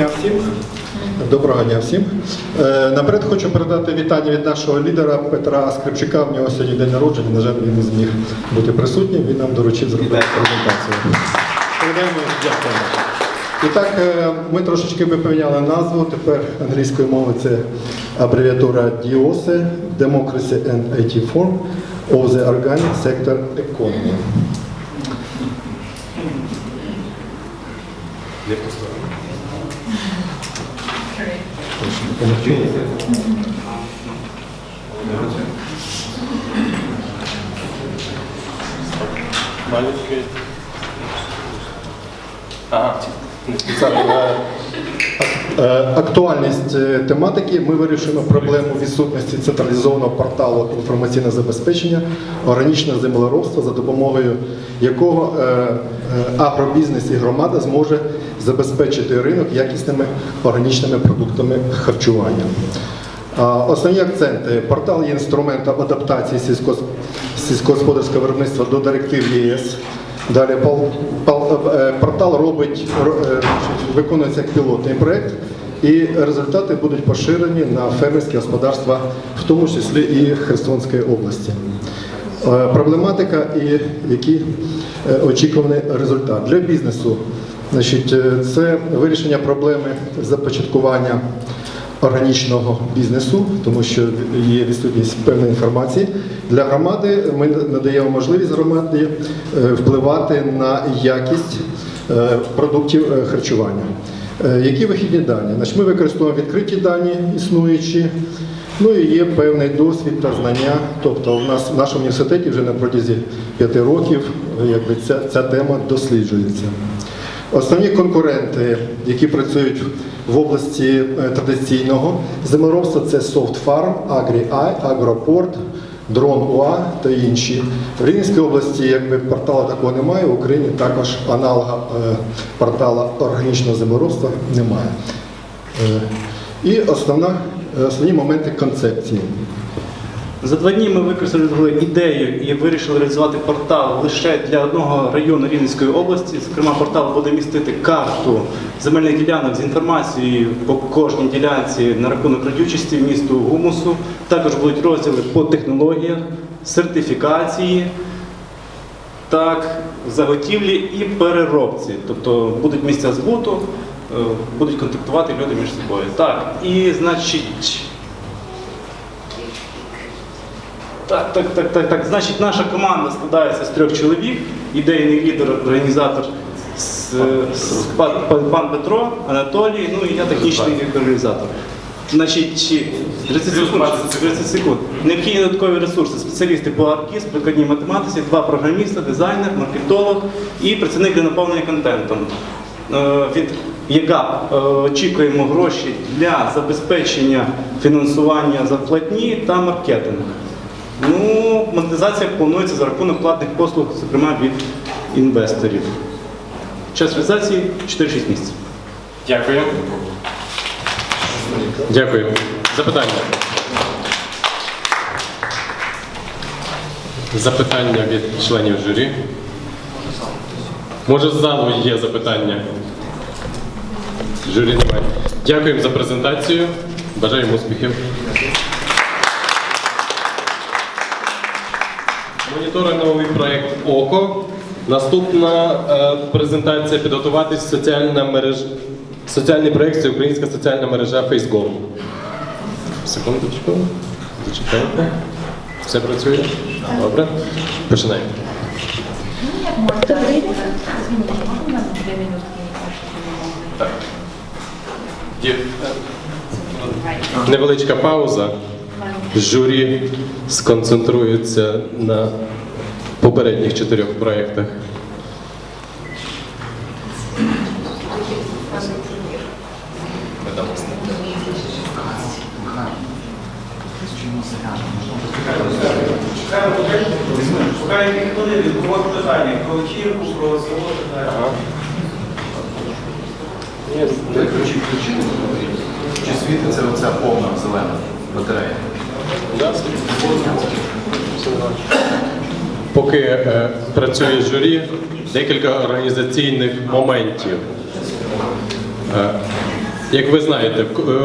дня всім. Доброго дня всім. Е, Наперед хочу передати вітання від нашого лідера Петра Скрипчика. В нього сьогодні день народження. На жаль, він не зміг бути присутнім. Він нам доручив зробити презентацію. Передаємо дякуємо. І так, е, ми трошечки би поміняли назву. Тепер англійською мовою це абревіатура DIOSE Democracy and IT Form of the Organic Sector Economy. Маленький. Ага. Так, е, е, Актуальність е, тематики. Ми вирішуємо проблему відсутності централізованого порталу інформаційне забезпечення органічного землеробства, за допомогою якого е, е, агробізнес і громада зможе забезпечити ринок якісними органічними продуктами харчування. Основні акценти. Портал є інструментом адаптації сільськогосподарського виробництва до директив єС. Далі пал- е, портал робить, ро- е, виконується як пілотний проєкт, і результати будуть поширені на фермерські господарства, в тому числі і Херсонської області. Е, Проблематика і е, очікуваний результат для бізнесу. Значить, е, це вирішення проблеми започаткування органічного бізнесу, тому що є відсутність певної інформації. Для громади ми надаємо можливість громаді е, впливати на якість е, продуктів е, харчування. Які вихідні дані? Значить, ми використовуємо відкриті дані існуючі. Ну і є певний досвід та знання. Тобто, у нас в нашому університеті вже на протязі п'яти років якби, ця, ця тема досліджується. Основні конкуренти, які працюють в області е, традиційного землеробства, це SoftFarm, Агропорт, AgroPort, УА та інші. В Рівненській області якби порталу такого немає, в Україні також аналога е, портала органічного землеробства немає. Е, І основна, основні моменти концепції. За два дні ми використали ідею і вирішили реалізувати портал лише для одного району Рівненської області. Зокрема, портал буде містити карту земельних ділянок з інформацією по кожній ділянці на рахунок родючості місту гумусу. Також будуть розділи по технологіях, сертифікації, так, заготівлі і переробці. Тобто будуть місця збуту, е, будуть контактувати люди між собою. Так, і значить. Так, так, так, так, так. Значить, наша команда складається з трьох чоловік. Ідейний лідер, організатор с- с- пан, пан- Петро, Анатолій, ну і я технічний організатор. Значить, 30 секунд. 30 секунд. Необхідні додаткові ресурси, спеціалісти по аркіс, прикладній математиці, два програміста, дизайнер, маркетолог і працівник для наповнення контентом. Е, Від ЯГАП е, очікуємо гроші для забезпечення фінансування зарплатні та маркетинг. Ну, монетизація планується за рахунок платних послуг, зокрема від інвесторів. Час реалізації 4-6 місяців. Дякую. Дякую. Запитання. Запитання від членів журі. Може, з залу є запитання? Журі немає. Дякуємо за презентацію. Бажаємо успіхів. Моніторинговий проєкт ОКО. Наступна е, презентація підготуватись соціальна мережа. Соціальний проєкт це українська соціальна мережа FaceGo. Секундочку. Зачекайте. Все працює? Добре. Починаємо. Так. Є невеличка пауза. Журі сконцентрується на попередніх чотирьох проєктах. Шукає хвилини, було питання про вечірку, про село. Ключі. Чи світиться оця повна зелена батарея? Поки е, працює журі, декілька організаційних моментів. Е, Як ви знаєте, е,